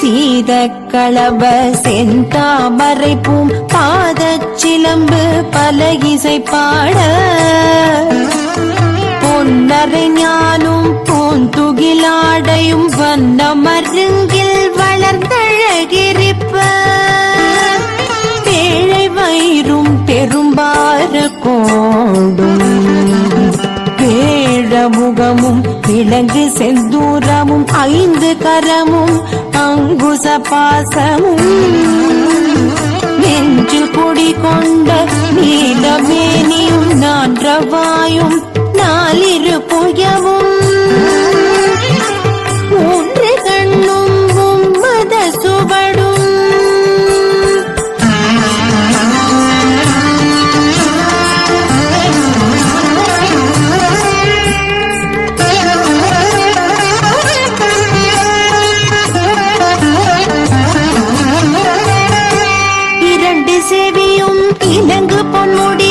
சீத களப செந்தாமரை பூம் பாதச் சிலம்பு பல இசை பாட. பொன்னரை ஞானும் பூந்துகிலாடையும் வந்த மருங்கில் வளர்ந்தழகிரிப்ப. பேழை வயிறும் பெரும்பார கோடும். பேழ முகமும் விலங்கு செந்தூரமும் ஐந்து கரமும் அங்குச பாசமும் நெஞ்சு கொடி கொண்ட நீலமேனியும் நான்றவாயும் நாலிரு புயம் செவியும் இணங்கு பொன்முடி